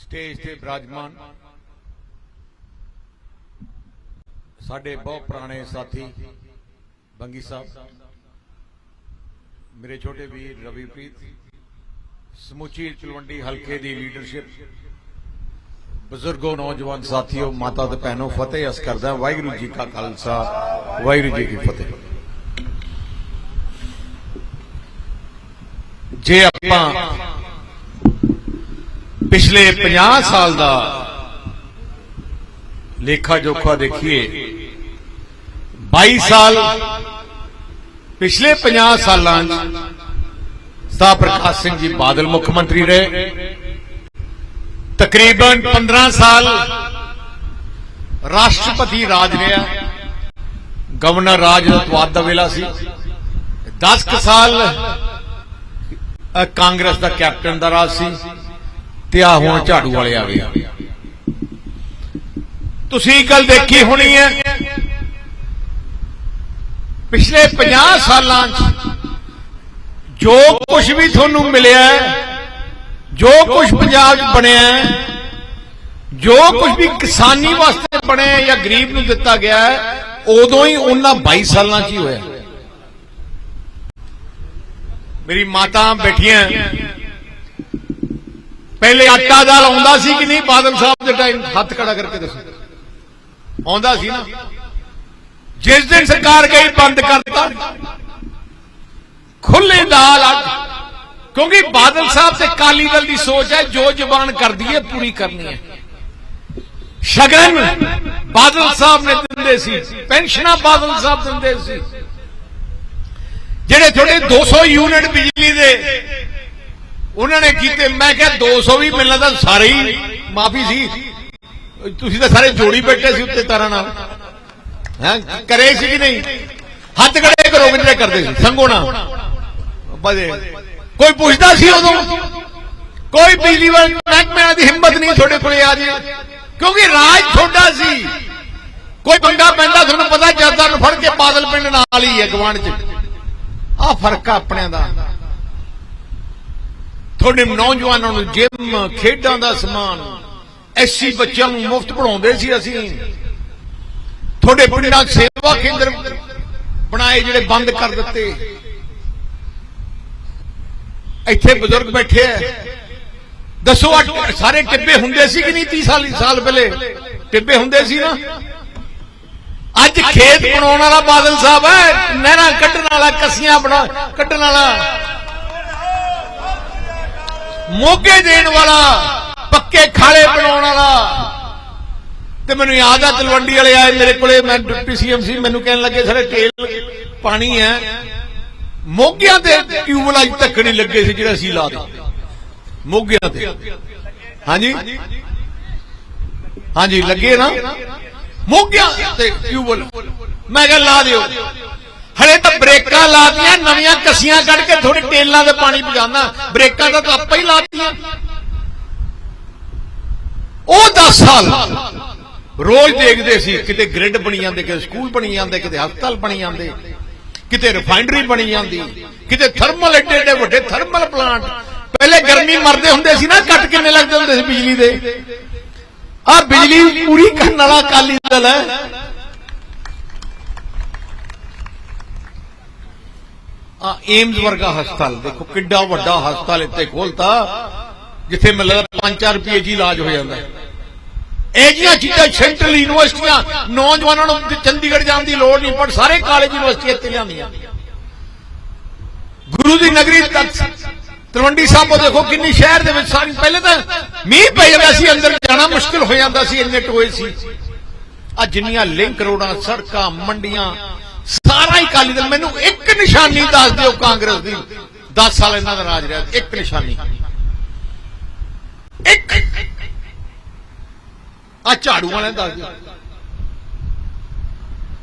Stage ਤੇ ਬਿਰਾਜਮਾਨ। ਸਾਡੇ ਬਹੁਤ ਪੁਰਾਣੇ ਸਾਥੀ, ਬੰਗੀ ਸਾਹਿਬ, ਮੇਰੇ ਛੋਟੇ ਵੀਰ ਰਵੀਪ੍ਰੀਤ, ਸਮੁੱਚੀ ਚਲਵੰਡੀ ਹਲਕੇ ਦੀ ਲੀਡਰਸ਼ਿਪ ਬਜ਼ੁਰਗੋ, ਨੌਜਵਾਨ ਸਾਥੀਓ, ਮਾਤਾ ਤੇ ਭੈਣੋ, ਫਤਿਹ ਅਸ ਕਰਦਾ ਵਾਹਿਗੁਰੂ ਜੀ ਕਾ ਖਾਲਸਾ, ਵਾਹਿਗੁਰੂ ਜੀ ਕੀ ਫਤਿਹ। ਜੇ ਆਪਾਂ ਪਿਛਲੇ 50 ਸਾਲ ਦਾ ਲੇਖਾ ਜੋਖਾ ਦੇਖੀਏ 22 ਸਾਲ ਪਿਛਲੇ 50 ਸਾਲਾਂ 'ਚ ਸਤਾ ਪ੍ਰਕਾਸ਼ ਸਿੰਘ ਜੀ ਬਾਦਲ ਮੁੱਖ ਮੰਤਰੀ ਰਹੇ। ਤਕਰੀਬਨ 15 ਸਾਲ ਰਾਸ਼ਟਰਪਤੀ ਰਾਜ ਰਿਹਾ। ਗਵਰਨਰ ਰਾਜ ਦਾ ਤਵਾਦ ਦਾ ਵੇਲਾ ਸੀ। 10 ਸਾਲ ਕਾਂਗਰਸ ਦਾ ਕੈਪਟਨ ਦਾ ਰਾਜ ਸੀ। ਤੇ ਆ ਹੁਣ ਝਾੜੂ ਵਾਲੇ ਆ ਗਏ। ਤੁਸੀਂ ਕੱਲ ਦੇਖੀ ਹੋਣੀ ਹੈ। ਪਿਛਲੇ 50 ਸਾਲਾਂ 'ਚ ਜੋ ਕੁਝ ਵੀ ਤੁਹਾਨੂੰ ਮਿਲਿਆ ਹੈ, ਜੋ ਕੁਝ ਪੰਜਾਬ 'ਚ ਬਣਿਆ ਹੈ, ਜੋ ਕੁਝ ਵੀ ਕਿਸਾਨੀ ਵਾਸਤੇ ਬਣਿਆ ਜਾਂ ਗਰੀਬ ਨੂੰ ਦਿੱਤਾ ਗਿਆ ਉਦੋਂ ਹੀ ਉਹਨਾਂ 22 ਸਾਲਾਂ 'ਚ ਹੀ ਹੋਇਆ। ਮੇਰੀ ਮਾਤਾ ਬੈਠੀਆਂ। ਪਹਿਲੇ ਆਟਾ ਦਾਲ ਆਉਂਦਾ ਸੀ ਕਿ ਨਹੀਂ? ਬਾਦਲ ਸਾਹਿਬ ਦੇ ਟਾਈਮ ਹੱਥ ਖੜਾ ਕਰਕੇ ਦੱਸੋ। ਆਉਂਦਾ ਸੀ ਨਾ। ਜਿਸ ਦਿਨ ਸਰਕਾਰ ਗਈ, ਬੰਦ ਕਰਤਾ। ਖੁੱਲੇ ਦਾਲ ਕਿਉਂਕਿ ਬਾਦਲ ਸਾਹਿਬ ਤੇ ਕਾਲੀ ਦਲ ਦੀ ਸੋਚ ਹੈ, ਜੋ ਜ਼ਬਾਨ ਕਰਦੀ ਹੈ, ਪੂਰੀ ਕਰਨੀ ਹੈ। ਸ਼ਗਨ ਬਾਦਲ ਸਾਹਿਬ ਨੇ ਦਿੰਦੇ ਸੀ। ਪੈਨਸ਼ਨਾਂ ਬਾਦਲ ਸਾਹਿਬ ਦਿੰਦੇ ਸੀ। ਜਿਹੜੇ ਤੁਹਾਡੇ 200 ਯੂਨਿਟ ਬਿਜਲੀ ਦੇ ਉਹਨਾਂ ਨੇ ਕੀਤੇ, ਮੈਂ ਕਿਹਾ 200 ਵੀ ਮਿਲਣਾ ਤਾਂ ਸਾਰੇ ਹੀ ਮਾਫੀ ਸੀ। ਤੁਸੀਂ ਤਾਂ ਸਾਰੇ ਜੋੜੀ ਬੈਠੇ ਸੀ ਉੱਤੇ ਤਾਰਾਂ ਨਾਲ। ਹੈ? ਕਰੇ ਸੀ ਕਿ ਨਹੀਂ? ਹੱਥ ਖੜੇ ਕਰੋ ਕਿੰਨੇ ਕਰਦੇ ਸੀ ਸੰਗੋਣਾ ਬਦੇ ਕੋਈ ਪੁੱਛਦਾ ਸੀ ਉਦੋਂ? ਕੋਈ ਬਿਜਲੀ ਵਾਲੇ ਮਹਿਕਮਿਆਂ ਦੀ ਹਿੰਮਤ ਨਹੀਂ ਤੁਹਾਡੇ ਕੋਲੇ ਆ ਜੇ। ਕਿਉਂਕਿ ਰਾਜ ਤੁਹਾਡਾ ਸੀ। ਕੋਈ ਬੰਦਾ ਪੈਂਦਾ, ਤੁਹਾਨੂੰ ਪਤਾ ਜਰਦਾ ਨੂੰ ਫੜ ਕੇ ਬਾਦਲ ਪਿੰਡ ਨਾਲ ਹੀ ਹੈ ਗਵਾਂਢ ਚ। ਆ ਫ਼ਰਕ ਆ ਆਪਣਿਆਂ ਦਾ। ਤੁਹਾਡੇ ਨੌਜਵਾਨਾਂ ਨੂੰ ਜਿਮ, ਖੇਡਾਂ ਦਾ ਸਮਾਨ, ਐਸੀ ਬੱਚਿਆਂ ਨੂੰ ਮੁਫਤ ਪੜਾਉਂਦੇ ਸੀ ਅਸੀਂ। ਤੁਹਾਡੇ ਪਿੰਡਾਂ ਸੇਵਾ ਕੇਂਦਰ ਬਣਾਏ ਜਿਹੜੇ ਬੰਦ ਕਰ ਦਿੱਤੇ। ਇੱਥੇ ਬਜ਼ੁਰਗ ਬੈਠੇ ਐ ਦੱਸੋ ਆ ਸਾਰੇ ਟਿੱਬੇ ਹੁੰਦੇ ਸੀ ਕਿ ਨਹੀਂ 30 ਸਾਲ ਸਾਲ ਪਹਿਲੇ? ਟਿੱਬੇ ਹੁੰਦੇ ਸੀ ਨਾ? ਅੱਜ ਖੇਤ ਬਣਾਉਣ ਵਾਲਾ ਬਾਦਲ ਸਾਹਿਬ ਹੈ, ਨਹਿਰਾਂ ਕੱਢਣ ਵਾਲਾ, ਕਸੀਆਂ ਬਣਾ, ਕੱਢਣ ਵਾਲਾ। ਮੋਗੇ ਦੇਣ ਵਾਲਾ, ਪੱਕੇ ਖਾਲੇ ਬਣਾਉਣ ਵਾਲਾ। ਤੇ ਮੈਨੂੰ ਯਾਦ ਆ, ਤਲਵੰਡੀ ਵਾਲੇ ਆਏ ਮੇਰੇ ਕੋਲੇ, ਮੈਂ ਡਿਪਟੀ ਸੀਐਮ ਸੀ, ਮੈਨੂੰ ਕਹਿਣ ਲੱਗੇ, ਸਾਰੇ ਤੇਲ ਪਾਣੀ ਹੈ। ਮੋਗਿਆਂ ਦੇ ਟਿਊਬਲ ਅਜ ਤੱਕ ਨਹੀਂ ਲੱਗੇ ਸੀ ਜਿਹੜਾ ਅਸੀਂ ਲਾ ਦਿੱਤੇ ਮੋਗਿਆਂ ਤੇ ਹਾਂਜੀ? ਹਾਂਜੀ, ਲੱਗੇ ਨਾ? ਮੋਗਿਆਂ ਤੇ ਟਿਊਬਲ ਮੈਂ ਕਿਹਾ, ਲਾ ਦਿਓ। ਹਲੇ ਤਾਂ ਬ੍ਰੇਕਾਂ ਲਾਤੀਆਂ, ਨਵੀਆਂ ਕਸੀਆਂ ਕੱਢ ਕੇ ਥੋੜੀ ਟੇਲਾਂ ਦੇ ਪਾਣੀ ਪਜਾਣਾ ਬ੍ਰੇਕਾਂ ਤਾਂ ਆਪਾਂ ਹੀ ਲਾਤੀਆਂ। ਉਹ 10 ਸਾਲ ਰੋਜ਼ ਦੇਖਦੇ ਸੀ, ਕਿਤੇ ਗ੍ਰਿਡ ਬਣੀ ਜਾਂਦੇ, ਕਿਤੇ ਸਕੂਲ ਬਣੀ ਜਾਂਦੇ, ਕਿਤੇ ਹਸਪਤਾਲ ਬਣੀ ਜਾਂਦੇ, ਕਿਤੇ ਰਿਫਾਈਨਰੀ ਬਣੀ ਜਾਂਦੀ, ਕਿਤੇ ਥਰਮਲ ਏਡੇ ਏਡੇ ਵੱਡੇ ਥਰਮਲ ਪਲਾਂਟ। ਪਹਿਲੇ ਗਰਮੀ ਮਰਦੇ ਹੁੰਦੇ ਸੀ ਨਾ, ਕੱਟ ਕਿੰਨੇ ਲੱਗਦੇ ਹੁੰਦੇ ਸੀ ਬਿਜਲੀ ਦੇ। ਆ ਬਿਜਲੀ ਪੂਰੀ ਕਰਨ ਵਾਲਾ ਅਕਾਲੀ ਦਲ ਹੈ। ਆ ਏਮਜ਼ ਵਰਗਾ ਹਸਪਤਾਲ, ਦੇਖੋ ਕਿੱਡਾ ਵੱਡਾ ਹਸਪਤਾਲ ਇੱਥੇ ਖੋਲਤਾ, ਜਿੱਥੇ ਮਤਲਬ 5-4 ਰੁਪਏ ਜੀ ਇਲਾਜ ਹੋ ਜਾਂਦਾ। ਇਹ ਜੀਆਂ ਚੀਜ਼ਾਂ ਸੈਂਟਰਲ ਯੂਨੀਵਰਸਿਟੀਆਂ, ਨੌਜਵਾਨਾਂ ਨੂੰ ਚੰਡੀਗੜ੍ਹ ਜਾਣ ਦੀ ਲੋੜ ਨਹੀਂ, ਪਰ ਸਾਰੇ ਕਾਲਜ ਯੂਨੀਵਰਸਿਟੀ ਇੱਥੇ ਲਿਆਂਦੀਆਂ ਗੁਰੂ ਦੀ ਨਗਰੀ ਤਲਵੰਡੀ ਸਾਹਿਬ ਦੇਖੋ ਕਿੰਨੀ ਸ਼ਹਿਰ ਦੇ ਵਿੱਚ ਸਾਰੀ ਪਹਿਲੇ ਤਾਂ ਮੀਂਹ ਪੈ ਜਾਂਦਾ ਸੀ, ਅੰਦਰ ਜਾਣਾ ਮੁਸ਼ਕਲ ਹੋ ਜਾਂਦਾ ਸੀ, ਇੰਨੇ ਟੋਏ ਸੀ। ਆ ਜਿੰਨੀਆਂ ਲਿੰਕ ਰੋਡਾਂ, ਸੜਕਾਂ, ਮੰਡੀਆਂ ਹੀ ਕਾਲੀ ਦਲ, ਮੈਨੂੰ ਇੱਕ ਨਿਸ਼ਾਨੀ ਦੱਸ ਦਿਓ ਕਾਂਗਰਸ ਦੀ। 10 ਸਾਲ ਇਹਨਾਂ ਦਾ ਰਾਜ ਰਿਹਾ, ਇੱਕ ਨਿਸ਼ਾਨੀ। ਇੱਕ। ਆ ਝਾੜੂ ਵਾਲਿਆਂ ਦੱਸ ਦਿਓ।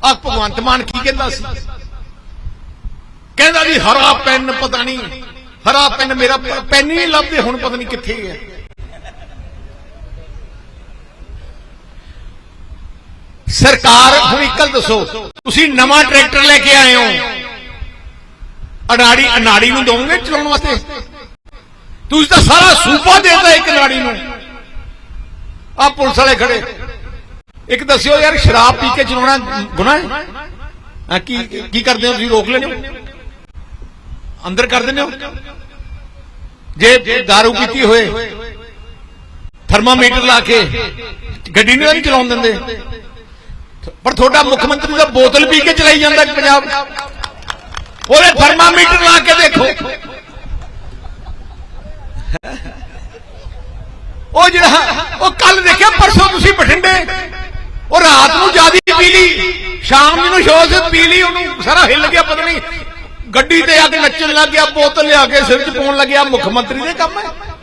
ਆ ਭਗਵੰਤ ਮਾਨ ਕੀ ਕਹਿੰਦਾ ਸੀ? ਕਹਿੰਦਾ ਵੀ ਹਰਾ ਪੈਨ ਪਤਾ ਨਹੀਂ, ਹਰਾ ਪੈਨ ਮੇਰਾ ਪੈਨ ਹੀ ਲੱਭਦੇ, ਹੁਣ ਪਤਾ ਨਹੀਂ ਕਿੱਥੇ ਹੈ ਸਰਕਾਰ, ਹੁਣ ਇਕੱਲ ਦੱਸੋ, ਤੁਸੀਂ ਨਵਾਂ ਟਰੈਕਟਰ ਲੈ ਕੇ ਆਏ ਹੋ। ਅਨਾੜੀ ਅਨਾੜੀ ਨੂੰ ਦੋਗੇ ਚਲਾਉਣ ਵਾਸਤੇ। ਤੁਸੀਂ ਤਾਂ ਸਾਰਾ ਸੂਪਾ ਦੇਤਾ ਇੱਕ ਅਨਾੜੀ ਨੂੰ। ਆ ਪੁਲਿਸ ਵਾਲੇ ਖੜੇ। ਇੱਕ ਦੱਸਿਓ ਯਾਰ, ਸ਼ਰਾਬ ਪੀ ਕੇ ਚਲਾਉਣਾ ਗੁਨਾਹ ਹੈ? ਆ ਕੀ ਕੀ ਕਰਦੇ ਹੋ ਤੁਸੀਂ? ਰੋਕ ਲੈਂਦੇ ਹੋ? ਅੰਦਰ ਕਰ ਦਿੰਦੇ ਹੋ? ਜੇ ਜੇ दारू ਪੀਤੀ ਹੋਏ, ਥਰਮਾਮੀਟਰ ਲਾ ਕੇ, ਗੱਡੀ ਨੂੰ ਨਹੀਂ ਚਲਾਉਣ ਦਿੰਦੇ। ਪਰ ਤੁਹਾਡਾ ਮੁੱਖ ਮੰਤਰੀ ਦਾ ਬੋਤਲ ਪੀ ਕੇ ਚਲਾਈ ਜਾਂਦਾ ਪੰਜਾਬ। ਉਹਦੇ ਥਰਮਾਮੀਟਰ ਲਾ ਕੇ ਦੇਖੋ। ਉਹ ਜਿਹੜਾ, ਉਹ ਕੱਲ ਦੇਖਿਆ, ਪਰਸੋਂ ਤੁਸੀਂ ਬਠਿੰਡੇ। ਉਹ ਰਾਤ ਨੂੰ ਜਿਆਦੀ ਪੀ ਲਈ, ਸ਼ਾਮ ਨੂੰ ਸ਼ੋਅ ਸੇ ਪੀ ਲਈ, ਉਹਨੂੰ ਸਾਰਾ ਹਿੱਲ ਗਿਆ, ਪਤਾ ਨਹੀਂ। ਗੱਡੀ ਤੇ ਆ ਕੇ ਨੱਚਣ ਲੱਗ ਗਿਆ, ਬੋਤਲ ਲਿਆ ਕੇ ਸਿਰ 'ਚ ਪਾਉਣ ਲੱਗਿਆ ਮੁੱਖ ਮੰਤਰੀ ਦੇ ਕੰਮ ਹੈ।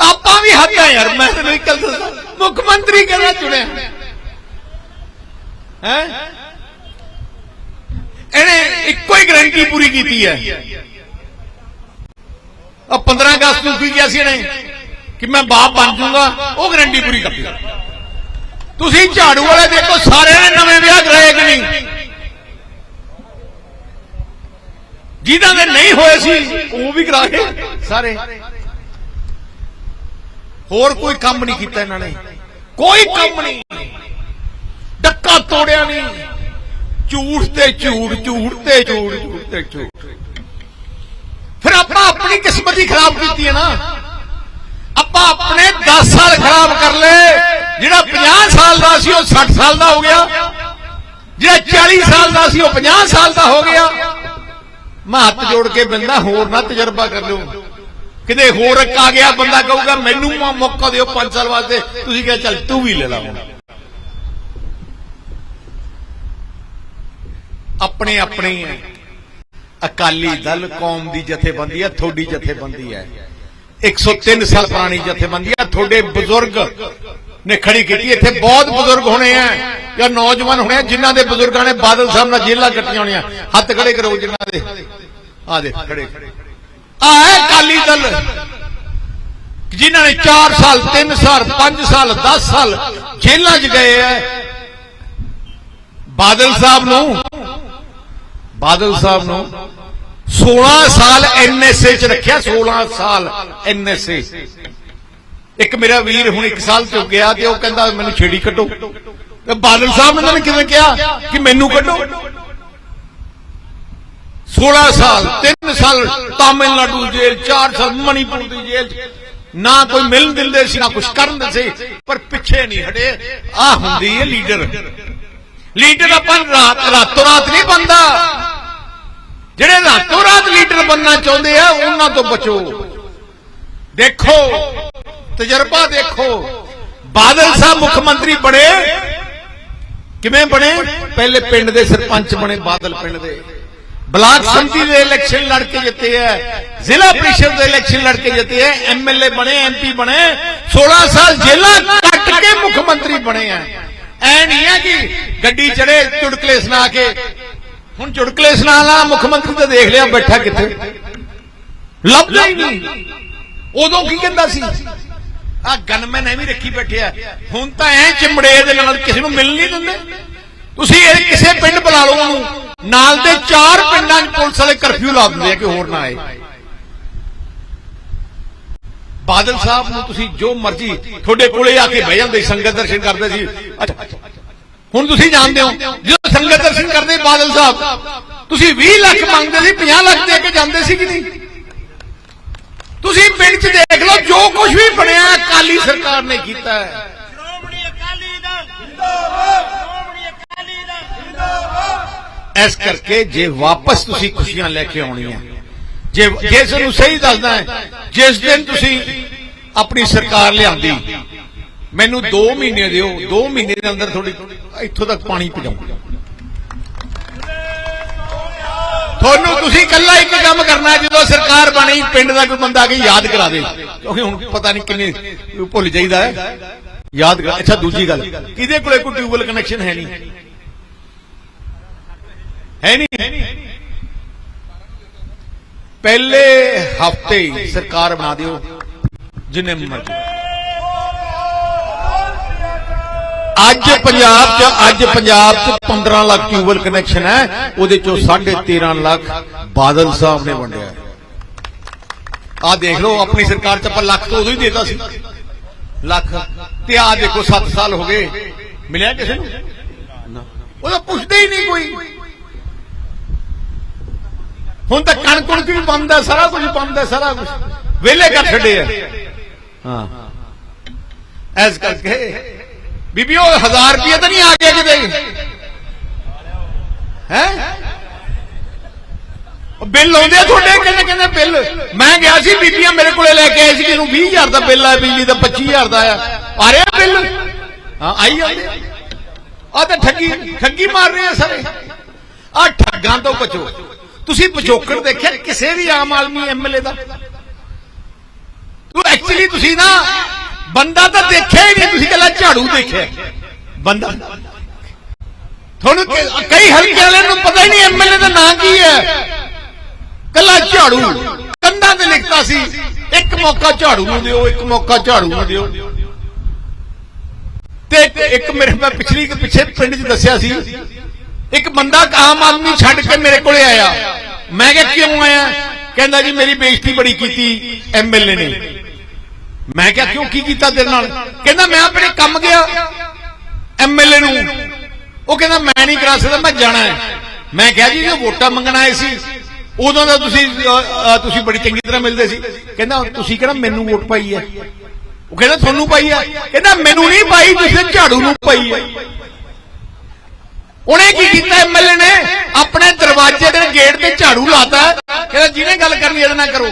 ਆਪਾਂ ਵੀ ਹੱਕ ਆ ਯਾਰ, ਮੈਂ ਤੈਨੂੰ ਇੱਕ ਗੱਲ ਦੱਸਾਂ। ਮੁੱਖ ਮੰਤਰੀ ਕਿਹੜਾ ਚੁਣਿਆ? ਹੈ? ਇਹਨੇ ਇੱਕੋ ਹੀ ਗਰੰਟੀ ਪੂਰੀ ਕੀਤੀ ਹੈ। ਆ 15 ਅਗਸਤ ਨੂੰ ਕੀ ਕਿਹਾ ਸੀ ਇਹਨੇ? ਕਿ ਮੈਂ ਬਾਪ ਬਣ ਜਾਊਗਾ, ਉਹ ਗਰੰਟੀ ਪੂਰੀ ਕਰਤੀ। ਤੁਸੀਂ ਝਾੜੂ ਵਾਲੇ ਦੇਖੋ, ਸਾਰਿਆਂ ਨੇ ਨਵੇਂ ਵਿਆਹ ਕਰਾਏ ਕਿ ਨਹੀਂ? ਜਿਨ੍ਹਾਂ ਦੇ ਨਹੀਂ ਹੋਏ ਸੀ, ਉਹ ਵੀ ਕਰਾ ਕਰਾਏ ਸਾਰੇ। ਹੋਰ ਕੋਈ ਕੰਮ ਨਹੀਂ ਕੀਤਾ ਇਹਨਾਂ ਨੇ। ਕੋਈ ਕੰਮ ਨਹੀਂ। ਡੱਕਾ ਤੋੜਿਆ ਨਹੀਂ। ਝੂਠ ਤੇ ਝੂਠ ਝੂਠ ਤੇ ਝੂਠ ਝੂਠ ਤੇ ਝੂਠ। ਫਿਰ ਆਪਾਂ ਆਪਣੀ ਕਿਸਮਤ ਹੀ ਖਰਾਬ ਕੀਤੀ ਹੈ ਨਾ। ਆਪਾਂ ਆਪਣੇ 10 ਸਾਲ ਖਰਾਬ ਕਰ ਲਏ। ਜਿਹੜਾ 50 ਸਾਲ ਦਾ ਸੀ, ਉਹ 60 ਸਾਲ ਦਾ ਹੋ ਗਿਆ। ਜਿਹੜਾ 40 ਸਾਲ ਦਾ ਸੀ, ਉਹ 50 ਸਾਲ ਦਾ ਹੋ ਗਿਆ। ਮੈਂ ਹੱਥ ਜੋੜ ਕੇ ਬੰਦਾ ਹੋਰ ਨਾ ਤਜਰਬਾ ਕਰ ਲਿਓ ਕਿਤੇ ਹੋਰ ਆ ਗਿਆ, ਬੰਦਾ ਕਹੂਗਾ, ਮੈਨੂੰ ਮੌਕਾ ਦਿਓ 5 ਸਾਲ ਵਾਸਤੇ। ਤੁਸੀਂ ਕਿਹਾ, ਚੱਲ, ਤੂੰ ਵੀ ਲੈ ਲਾ ਹੁਣ। ਆਪਣੇ ਆਪਣੇ ਹੈ ਅਕਾਲੀ ਦਲ, ਕੌਮ ਦੀ ਜਥੇਬੰਦੀ ਹੈ ਤੁਹਾਡੀ ਜਥੇਬੰਦੀ ਹੈ 103 ਸਾਲ ਪੁਰਾਣੀ ਜਥੇਬੰਦੀ ਹੈ ਤੁਹਾਡੇ ਬਜ਼ੁਰਗ ਨੇ ਖੜੀ ਕੀਤੀ। ਇੱਥੇ ਬਹੁਤ ਬਜ਼ੁਰਗ ਹੋਣੇ ਆ, ਜਾਂ ਨੌਜਵਾਨ ਹੋਣੇ ਆ, ਜਿਨ੍ਹਾਂ ਦੇ ਬਜ਼ੁਰਗਾਂ ਨੇ ਬਾਦਲ ਸਾਹਿਬ ਨਾਲ ਜੇਲਾਂ ਕੱਟੀਆਂ ਹੋਣੀਆਂ। ਹੱਥ ਖੜੇ ਕਰੋ, ਜਿਨ੍ਹਾਂ ਦੇ। ਆ ਦੇ, ਖੜੇ। ਆ ਹੈ ਅਕਾਲੀ ਦਲ। ਜਿਨ੍ਹਾਂ ਨੇ 4 ਸਾਲ 3 ਸਾਲ 5 ਸਾਲ 10 ਸਾਲ ਜੇਲਾਂ 'ਚ ਗਏ ਆ। ਬਾਦਲ ਸਾਹਿਬ ਨੂੰ, ਬਾਦਲ ਸਾਹਿਬ ਨੂੰ 16 ਸਾਲ ਐਨਐਸਏ 'ਚ ਰੱਖਿਆ 16 ਸਾਲ ਐਨਐਸਏ ਇੱਕ ਮੇਰਾ ਵੀਰ ਹੁਣ 1 ਸਾਲ ਚੁੱਕ ਗਿਆ ਤੇ ਉਹ ਕਹਿੰਦਾ, ਮੈਨੂੰ ਛੇੜੀ ਕੱਢੋ। ਬਾਦਲ ਸਾਹਿਬ ਨੇ ਕਿਵੇਂ ਕਿਹਾ ਕਿ ਮੈਨੂੰ ਕੱਢੋ? 16 ਸਾਲ 3 ਸਾਲ ਤਾਮਿਲਨਾਡੂ ਜੇਲ੍ਹ 4 ਸਾਲ ਮਣੀਪੁਰ ਦੀ ਜੇਲ੍ਹ ਨਾ ਕੋਈ ਮਿਲਣ ਦਿੰਦੇ ਸੀ, ਨਾ ਕੁਝ ਕਰਨ ਦਿੰਦੇ ਸੀ, ਪਰ ਪਿੱਛੇ ਨਹੀਂ ਹਟੇ। ਆ ਹੁੰਦੀ ਹੈ ਲੀਡਰ। ਲੀਡਰ ਆਪਾਂ ਰਾਤ, ਰਾਤੋਂ ਰਾਤ ਨਹੀਂ ਬੰਦਾ ਜਿਹੜੇ ਰਾਤੋਂ ਰਾਤ ਲੀਡਰ ਬੰਨਣਾ ਚਾਹੁੰਦੇ ਆ, ਉਹਨਾਂ ਤੋਂ ਬਚੋ। ਦੇਖੋ, ਤਜਰਬਾ ਦੇਖੋ। ਬਾਦਲ ਸਾਹਿਬ ਮੁੱਖ ਮੰਤਰੀ ਬਣੇ। ਕਿਵੇਂ ਬਣੇ? ਪਹਿਲੇ ਪਿੰਡ ਦੇ ਸਰਪੰਚ ਬਣੇ, ਬਾਦਲ ਪਿੰਡ ਦੇ। ਬਲਾਕ ਸੰਮਤੀ ਦੇ ਇਲੈਕਸ਼ਨ ਲੜ ਕੇ ਜਿੱਤੇ ਹੈ ਜ਼ਿਲ੍ਹਾ ਪ੍ਰੀਸ਼ਦ ਦੇ ਇਲੈਕਸ਼ਨ ਲੜ ਕੇ ਜਿੱਤੇ ਹੈ ਐਮਐਲਏ ਬਣੇ ਐਮਪੀ ਬਣੇ 16 ਸਾਲ ਜੇਲ੍ਹਾਂ ਕੱਟ ਕੇ ਮੁੱਖ ਮੰਤਰੀ ਬਣੇ ਆ। ਐ ਨਹੀਂ ਹੈ ਕਿ ਗੱਡੀ ਚੜੇ ਚੁਟਕਲੇ ਸੁਣਾ ਕੇ, ਹੁਣ ਚੁਟਕਲੇ ਸੁਣਾਉਣ ਵਾਲਾ ਮੁੱਖ ਮੰਤਰੀ ਤਾਂ ਦੇਖ ਲਿਆ, ਬੈਠਾ ਕਿੱਥੇ? ਲੱਭਦਾ ਹੀ ਨਹੀਂ। ਉਦੋਂ ਕੀ ਕਹਿੰਦਾ ਸੀ? ਆ ਗਨਮੈਨ ਐਵੇਂ ਰੱਖੀ ਬੈਠਿਆ ਹੁਣ ਤਾਂ ਐ ਚਿਮੜੇ ਦੇ ਨਾਲ ਕਿਸੇ ਨੂੰ ਮਿਲ ਨਹੀਂ ਦਿੰਦੇ। ਤੁਸੀਂ ਇਹ ਕਿਸੇ ਪਿੰਡ ਬੁਲਾ ਲਓ ਉਹਨੂੰ। ਨਾਲ ਦੇ ਚਾਰ ਪਿੰਡਾਂ 'ਚ ਪੁਲਿਸ ਵਾਲੇ ਕਰਫਿਊ ਲਾ ਦਿੰਦੇ ਆ ਕਿ ਹੋਰ ਨਾ ਆਏ। ਬਾਦਲ ਸਾਹਿਬ ਨੂੰ ਤੁਸੀਂ ਜੋ ਮਰਜ਼ੀ ਤੁਹਾਡੇ ਕੋਲੇ ਆ ਕੇ ਬਹਿ ਜਾਂਦੇ, ਸੰਗਤ ਦਰਸ਼ਨ ਕਰਦੇ ਸੀ। ਹੁਣ ਤੁਸੀਂ ਜਾਣਦੇ ਹੋ, ਜਦੋਂ ਸੰਗਤ ਦਰਸ਼ਨ ਕਰਦੇ ਬਾਦਲ ਸਾਹਿਬ, ਤੁਸੀਂ 20 ਲੱਖ ਮੰਗਦੇ ਸੀ 50 ਲੱਖ ਦੇ ਕੇ ਜਾਂਦੇ ਸੀ ਕਿ ਨਹੀਂ? ਤੁਸੀਂ ਪਿੰਡ 'ਚ ਦੇਖ ਲਓ, ਜੋ ਕੁਝ ਵੀ ਬਣਿਆ ਅਕਾਲੀ ਸਰਕਾਰ ਨੇ ਕੀਤਾ ਹੈ। ਸ਼੍ਰੋਮਣੀ ਅਕਾਲੀ ਦਲ ਜਿੰਦਾਬਾਦ ਸ਼੍ਰੋਮਣੀ ਅਕਾਲੀ ਦਲ। ਜਿੰਦਾਬਾਦ ਇਸ ਕਰਕੇ ਜੇ ਵਾਪਸ ਤੁਸੀਂ ਖੁਸ਼ੀਆਂ ਲੈ ਕੇ ਆਉਣੀਆਂ, ਜੇ ਜਿਸ ਨੂੰ ਸਹੀ ਦੱਸਦਾ ਹੈ, ਜਿਸ ਦਿਨ ਤੁਸੀਂ ਆਪਣੀ ਸਰਕਾਰ ਲਿਆਂਦੀ, ਮੈਨੂੰ 2 ਮਹੀਨੇ ਦਿਓ 2 ਮਹੀਨੇ ਦੇ ਅੰਦਰ ਥੋੜੀ ਇੱਥੋਂ ਤੱਕ ਪਾਣੀ ਪਹੁੰਚਾਉਂ ਤੁਹਾਨੂੰ ਤੁਸੀਂ ਇਕੱਲਾ ਇੱਕ ਕੰਮ ਕਰਨਾ ਜਦੋਂ ਸਰਕਾਰ ਬਣੀ, ਪਿੰਡ ਦਾ ਕੋਈ ਬੰਦਾ ਆ ਕੇ ਯਾਦ ਕਰਾ ਦੇ। ਕਿਉਂਕਿ ਹੁਣ ਪਤਾ ਨਹੀਂ ਕਿੰਨੇ ਭੁੱਲ ਜਾਈਦਾ ਹੈ। ਯਾਦ ਕਰ ਅੱਛਾ, ਦੂਜੀ ਗੱਲ, ਕਿਹਦੇ ਕੋਲੇ ਕੋਈ ਟਿਊਬਲ ਕਨੈਕਸ਼ਨ ਹੈ ਨਹੀਂ? ਹੈ ਨਹੀਂ। ਪਹਿਲੇ ਹਫ਼ਤੇ ਸਰਕਾਰ ਬਣਾ ਦਿਓ, ਜਿੰਨੇ ਮਰਜ਼ੀ ਅੱਜ ਪੰਜਾਬ 'ਚ, ਅੱਜ ਪੰਜਾਬ 'ਚ 15 ਲੱਖ ਟਿਊਬਲ ਕਨੈਕਸ਼ਨ ਹੈ, ਉਹਦੇ ਚੋਂ 13.5 ਲੱਖ ਬਾਦਲ ਸਾਹਿਬ ਨੇ ਵੰਡਿਆ ਹੈ। ਆ ਦੇਖ ਲਓ, ਆਪਣੀ ਸਰਕਾਰ ਚ ਆਪਾਂ ਲੱਖ ਤੋਂ ਉਦੋਂ ਹੀ ਦੇਤਾ ਸੀ। ਲੱਖ। ਤੇ ਆ ਦੇਖੋ 7 ਸਾਲ ਹੋ ਗਏ। ਮਿਲਿਆ ਕਿਸੇ ਨੂੰ। ਉਹਦਾ ਪੁੱਛਦੇ ਹੀ ਨਹੀਂ ਕੋਈ। ਹੁਣ ਤਾਂ ਕਣਕ ਕੁਣਕ ਵੀ ਬੰਦ ਹੈ ਸਾਰਾ ਕੁਝ ਬੰਦ ਹੈ ਸਾਰਾ ਕੁਝ। ਵਿਹਲੇ ਕਰ ਛੱਡੇ ਆ। ਹਾਂ। ਐਸ ਕਰਕੇ। ਬੀਬੀਓ 1000 ਰੁਪਏ ਤਾਂ ਨਹੀਂ ਆ ਗਿਆ ਕਿਤੇ? ਹੈ? ਬਿੱਲ ਆਉਂਦੇ ਆ ਤੁਹਾਡੇ? ਕਹਿੰਦੇ ਕਹਿੰਦੇ ਬਿੱਲ। ਮੈਂ ਗਿਆ ਸੀ, ਬੀਬੀਆਂ ਮੇਰੇ ਕੋਲੇ ਲੈ ਕੇ ਆਏ ਸੀ, ਜਿਹਨੂੰ 20000 ਦਾ ਬਿੱਲ ਆਇਆ, ਬਿਜਲੀ ਦਾ 25000 ਦਾ ਆਇਆ। ਆ ਰਿਹਾ ਬਿੱਲ? ਹਾਂ, ਆਈ ਜਾਂਦੇ ਆ ਤਾਂ ਠੱਗੀ ਠੱਗੀ ਮਾਰ ਰਹੇ ਆ ਸਾਰੇ। ਆ ਠੱਗਾਂ ਤੋਂ ਬਚੋ। ਤੁਸੀਂ ਪਿਛੋਕੜ ਦੇਖਿਆ ਕਿਸੇ ਵੀ ਆਮ ਆਦਮੀ ਐਮਐਲਏ ਦਾ? ਤੂੰ ਐਕਚੁਅਲੀ ਤੁਸੀਂ ਨਾ ਬੰਦਾ ਤਾਂ ਦੇਖਿਆ ਹੀ ਨਹੀਂ, ਤੁਸੀਂ ਕੱਲਾ ਝਾੜੂ ਦੇਖਿਆ। ਬੰਦਾ। ਤੁਹਾਨੂੰ ਕਈ ਹਲਕੇ ਵਾਲਿਆਂ ਨੂੰ ਪਤਾ ਹੀ ਨਹੀਂ ਐਮਐਲਏ ਦਾ ਨਾਂ ਕੀ ਹੈ। ਕੱਲਾ ਝਾੜੂ। ਕੰਧਾਂ ਤੇ ਲਿਖਤਾ ਸੀ, ਇੱਕ ਮੌਕਾ ਝਾੜੂ ਨੂੰ ਦਿਓ, ਇੱਕ ਮੌਕਾ ਝਾੜੂ ਨੂੰ ਦਿਓ। ਤੇ ਇੱਕ- ਇੱਕ ਮੇਰੇ ਮੈਂ ਪਿਛਲੀ ਪਿੱਛੇ ਪਿੰਡ 'ਚ ਦੱਸਿਆ ਸੀ ਇੱਕ ਬੰਦਾ ਆਮ ਆਦਮੀ ਛੱਡ ਕੇ ਮੇਰੇ ਕੋਲੇ ਆਇਆ। ਮੈਂ ਕਿਹਾ, ਕਿਉਂ ਆਇਆ? ਕਹਿੰਦਾ ਜੀ, ਮੇਰੀ ਬੇਇੱਜ਼ਤੀ ਬੜੀ ਕੀਤੀ ਐਮਐਲਏ ਨੇ। ਮੈਂ ਕਿਹਾ, ਕਿਉਂ? ਕੀ ਕੀਤਾ ਤੇਰੇ ਨਾਲ? ਕਹਿੰਦਾ, ਮੈਂ ਆਪਣੇ ਕੰਮ ਗਿਆ ਐਮਐਲਏ ਨੂੰ। ਉਹ ਕਹਿੰਦਾ, ਮੈਂ ਨਹੀਂ ਕਰਾ ਸਕਦਾ, ਮੈਂ ਜਾਣਾ ਹੈ। ਮੈਂ ਕਿਹਾ, ਜੀ ਇਹ ਵੋਟਾਂ ਮੰਗਣ ਆਏ ਸੀ। ਉਦੋਂ ਦਾ ਤੁਸੀਂ ਤੁਸੀਂ ਬੜੀ ਚੰਗੀ ਤਰ੍ਹਾਂ ਮਿਲਦੇ ਸੀ। ਕਹਿੰਦਾ, ਤੁਸੀਂ ਕਿਹੜਾ ਮੈਨੂੰ ਵੋਟ ਪਾਈ ਹੈ? ਉਹ ਕਹਿੰਦਾ, ਤੁਹਾਨੂੰ ਪਾਈ ਹੈ। ਕਹਿੰਦਾ, ਮੈਨੂੰ ਨਹੀਂ ਪਾਈ, ਤੁਸੀਂ ਝਾੜੂ ਨੂੰ ਪਾਈ ਹੈ। ਉਹਨੇ ਕੀ ਕੀਤਾ ਐਮਐਲਏ ਨੇ? ਆਪਣੇ ਦਰਵਾਜ਼ੇ ਦੇ ਗੇਟ ਤੇ ਝਾੜੂ ਲਾਤਾ। ਕਹਿੰਦਾ, ਜਿਹਨੇ ਗੱਲ ਕਰਨੀ ਇਹਦੇ ਨਾਲ ਕਰੋ।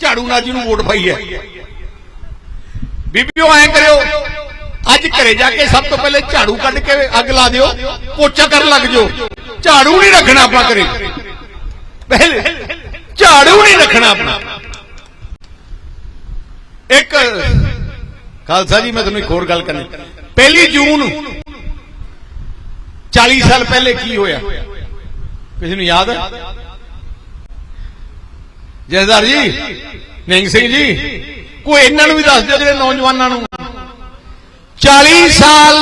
ਝਾੜੂ ਨਾਲ ਨੂੰ ਵੋਟ ਪਾਈ ਹੈ। ਬੀਬੀਓ, ਐਂ ਕਰਿਓ। ਅੱਜ ਘਰੇ ਜਾ ਕੇ ਸਭ ਤੋਂ ਪਹਿਲੇ ਝਾੜੂ ਕੱਢ ਕੇ ਅੱਗ ਲਾ ਦਿਓ। ਪੋਚਾ ਕਰਨ ਲੱਗ ਜਾਓ। ਝਾੜੂ ਨਹੀਂ ਰੱਖਣਾ ਆਪਾਂ ਘਰੇ। ਪਹਿਲੇ ਝਾੜੂ ਨਹੀਂ ਰੱਖਣਾ ਆਪਣਾ। ਇੱਕ ਖਾਲਸਾ ਜੀ, ਮੈਂ ਤੁਹਾਨੂੰ ਇੱਕ ਹੋਰ ਗੱਲ ਕਰਨੀ। ਪਹਿਲੀ ਜੂਨ 40 ਸਾਲ ਪਹਿਲੇ ਕੀ ਹੋਇਆ? ਕਿਸੇ ਨੂੰ ਯਾਦ ਹੈ? ਜੈਦਾਰ ਜੀ, ਨਿੰਗ ਸਿੰਘ ਜੀ, ਕੋਈ ਇਹਨਾਂ ਨੂੰ ਵੀ ਦੱਸ ਦਿਓ ਜਿਹੜੇ ਨੌਜਵਾਨਾਂ ਨੂੰ। 40 ਸਾਲ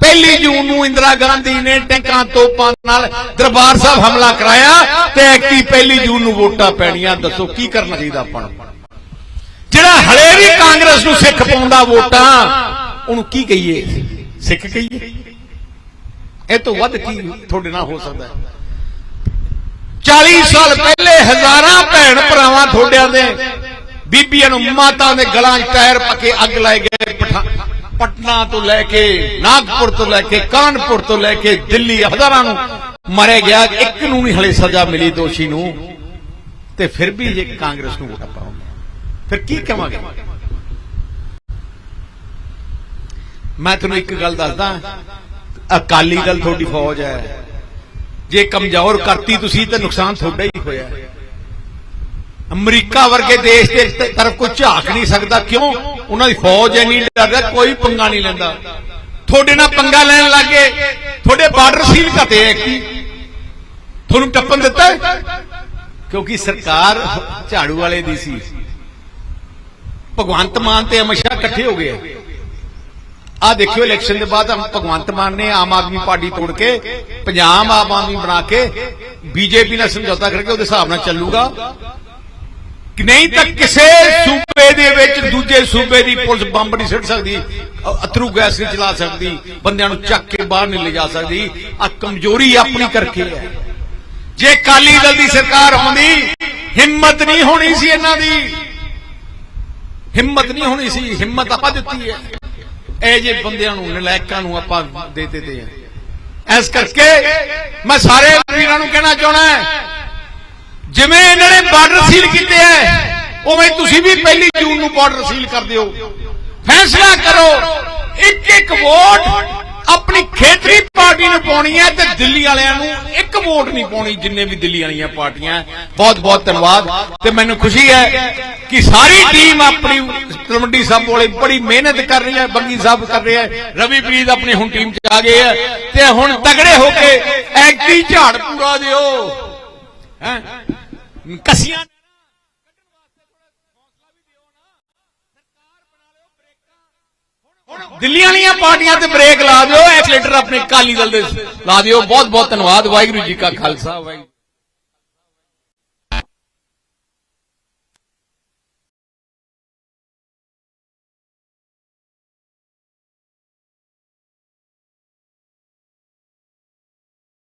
ਪਹਿਲੀ ਜੂਨ ਨੂੰ ਇੰਦਰਾ ਗਾਂਧੀ ਨੇ ਟੈਂਕਾਂ ਤੋਪਾਂ ਨਾਲ ਦਰਬਾਰ ਸਾਹਿਬ ਹਮਲਾ ਕਰਾਇਆ ਤੇ ਐਕਟੀ ਪਹਿਲੀ ਜੂਨ ਨੂੰ ਵੋਟਾਂ ਪੈਣੀਆਂ। ਦੱਸੋ, ਕੀ ਕਰਨਾ ਚਾਹੀਦਾ ਆਪਾਂ ਨੂੰ? ਜਿਹੜਾ ਹਲੇ ਵੀ ਕਾਂਗਰਸ ਨੂੰ ਸਿੱਖ ਪਾਉਂਦਾ ਵੋਟਾਂ, ਉਹਨੂੰ ਕੀ ਕਹੀਏ? ਸਿੱਖ ਕਹੀਏ? ਇਹ ਤੋਂ ਵੱਧ ਕੀ ਤੁਹਾਡੇ ਨਾਲ ਹੋ ਸਕਦਾ ਹੈ? 40 ਸਾਲ ਪਹਿਲੇ ਹਜ਼ਾਰਾਂ ਭੈਣ ਭਰਾਵਾਂ ਤੁਹਾਡਿਆਂ ਦੇ ਬੀਬੀਆਂ ਨੂੰ ਮਾਤਾ ਦੇ ਗਲਾਂ 'ਚ ਟਾਇਰ ਪਾ ਕੇ ਅੱਗ ਲਾਏ ਗਏ ਪਟਨਾ ਤੋਂ ਲੈ ਕੇ ਨਾਗਪੁਰ ਤੋਂ ਲੈ ਕੇ ਕਾਨਪੁਰ ਤੋਂ ਲੈ ਕੇ ਦਿੱਲੀ ਹਜ਼ਾਰਾਂ ਨੂੰ ਮਾਰਿਆ ਗਿਆ। ਇੱਕ ਨੂੰ ਨਹੀਂ ਹਲੇ ਸਜ਼ਾ ਮਿਲੀ ਦੋਸ਼ੀ ਨੂੰ। ਤੇ ਫਿਰ ਵੀ ਜੇ ਕਾਂਗਰਸ ਨੂੰ ਵੋਟਾਂ ਪਾਉਂਦੇ ਫਿਰ ਕੀ ਕਵਾਂਗੇ? ਮੈਂ ਤੁਹਾਨੂੰ ਇੱਕ ਗੱਲ ਦੱਸਦਾ। ਅਕਾਲੀ ਦਲ ਤੁਹਾਡੀ ਫੌਜ ਹੈ। ਜੇ ਕਮਜ਼ੋਰ ਕਰਤੀ ਤੁਸੀਂ ਤਾਂ ਨੁਕਸਾਨ ਤੁਹਾਡਾ ਹੀ ਹੋਇਆ ਅਮਰੀਕਾ ਵਰਗੇ ਦੇਸ਼ ਦੇ ਤਰਫ ਕੋਈ ਝਾਕ ਨਹੀਂ ਸਕਦਾ। ਕਿਉਂ? ਉਹਨਾਂ ਦੀ ਫੌਜ ਇੰਨੀ ਡਰਦਾ, ਕੋਈ ਪੰਗਾ ਨਹੀਂ ਲੈਂਦਾ। ਤੁਹਾਡੇ ਨਾਲ ਪੰਗਾ ਲੈਣ ਲੱਗੇ, ਤੁਹਾਡੇ ਬਾਰਡਰ ਸੀਲ ਕਰਤੇ ਐ ਕੀ ਤੁਹਾਨੂੰ ਟੱਪਣ ਦਿੱਤਾ ਕਿਉਂਕਿ ਸਰਕਾਰ ਝਾੜੂ ਵਾਲੇ ਦੀ ਸੀ। ਭਗਵੰਤ ਮਾਨ ਤੇ ਅਮਿਤ ਸ਼ਾਹ ਇਕੱਠੇ ਹੋ ਗਏ। ਆ ਦੇਖਿਓ ਇਲੈਕਸ਼ਨ ਦੇ ਬਾਅਦ ਭਗਵੰਤ ਮਾਨ ਨੇ ਆਮ ਆਦਮੀ ਪਾਰਟੀ ਤੋੜ ਕੇ ਪੰਜਾਬ ਆਮ ਆਦਮੀ ਬਣਾ ਕੇ ਬੀਜੇਪੀ ਨਾਲ ਸਮਝੌਤਾ ਕਰਕੇ ਉਹਦੇ ਹਿਸਾਬ ਨਾਲ ਚੱਲੂਗਾ। ਕਿ ਨਹੀਂ ਤਾਂ ਕਿਸੇ ਸੂਬੇ ਦੇ ਵਿੱਚ ਦੂਜੇ ਸੂਬੇ ਦੀ ਪੁਲਿਸ ਬੰਬ ਨਹੀਂ ਸਿੱਟ ਸਕਦੀ, ਅਥਰੂ ਗੈਸ ਨਹੀਂ ਚਲਾ ਸਕਦੀ, ਬੰਦਿਆਂ ਨੂੰ ਚੱਕ ਕੇ ਬਾਹਰ ਨਹੀਂ ਲਿਜਾ ਸਕਦੀ। ਆ ਕਮਜ਼ੋਰੀ ਆਪਣੀ ਕਰਕੇ ਹੈ। ਜੇ ਕਾਲੀ ਦਲ ਦੀ ਸਰਕਾਰ ਆਉਂਦੀ ਹਿੰਮਤ ਨਹੀਂ ਹੋਣੀ ਸੀ ਇਹਨਾਂ ਦੀ। ਹਿੰਮਤ ਨਹੀਂ ਹੋਣੀ ਸੀ, ਹਿੰਮਤ ਆਪਾਂ ਦਿੱਤੀ ਹੈ। ਇਹ ਜੇ ਬੰਦਿਆਂ ਨੂੰ, ਨਲਾਇਕਾਂ ਨੂੰ ਆਪਾਂ ਦੇ ਦਿੱਤੇ ਆ। ਇਸ ਕਰਕੇ ਮੈਂ ਸਾਰੇ ਵੀਰਾਂ ਨੂੰ ਕਹਿਣਾ ਚਾਹਣਾ ਜਿਵੇਂ ਇਹਨਾਂ ਨੇ ਬਾਰਡਰ ਸੀਲ ਕੀਤੇ ਐ ਉਵੇਂ ਤੁਸੀਂ ਵੀ ਪਹਿਲੀ ਜੂਨ ਨੂੰ ਬਾਰਡਰ ਸੀਲ ਕਰ ਦਿਓ। ਫੈਸਲਾ ਕਰੋ ਇੱਕ ਇੱਕ ਵੋਟ ਆਪਣੀ ਖੇਤਰੀ ਪਾਰਟੀ ਨੂੰ ਪਾਉਣੀ ਹੈ ਤੇ ਦਿੱਲੀ ਵਾਲਿਆਂ ਨੂੰ ਇੱਕ ਵੋਟ ਨਹੀਂ ਪਾਉਣੀ ਜਿੰਨੇ ਵੀ ਦਿੱਲੀ ਵਾਲੀਆਂ ਪਾਰਟੀਆਂ ਬਹੁਤ ਬਹੁਤ ਧੰਨਵਾਦ ਤੇ ਮੈਨੂੰ ਖੁਸ਼ੀ ਹੈ ਕਿ ਸਾਰੀ ਟੀਮ ਆਪਣੀ ਤਲਵੰਡੀ ਸਾਹਿਬ ਵਾਲੇ ਬੜੀ ਮਿਹਨਤ ਕਰ ਰਹੀ ਹੈ, ਬੰਗੀ ਸਾਹਿਬ ਕਰ ਰਹੇ ਹੈ, ਰਵੀ ਪ੍ਰੀਤ ਆਪਣੀ ਹੁਣ ਟੀਮ ਚ ਆ ਗਏ ਹੈ ਤੇ ਹੁਣ ਤਗੜੇ ਹੋ ਕੇ ਐਕਟੀ ਝਾੜ ਪੂਰਾ ਦਿਓ। ਹੈਂ? ਕਸੀਆਂ ਦਿੱਲੀ ਵਾਲੀਆਂ ਪਾਰਟੀਆਂ ਤੇ ਬ੍ਰੇਕ ਲਾ ਦਿਓ, ਐਕਸਲੇਟਰ ਆਪਣੇ ਕਾਲੀ ਦਲ ਦੇ ਲਾ ਦਿਓ। ਬਹੁਤ ਬਹੁਤ ਧੰਨਵਾਦ, ਵਾਹਿਗੁਰੂ ਜੀ ਕਾ ਖਾਲਸਾ, ਵਾਹਿਗੁਰੂ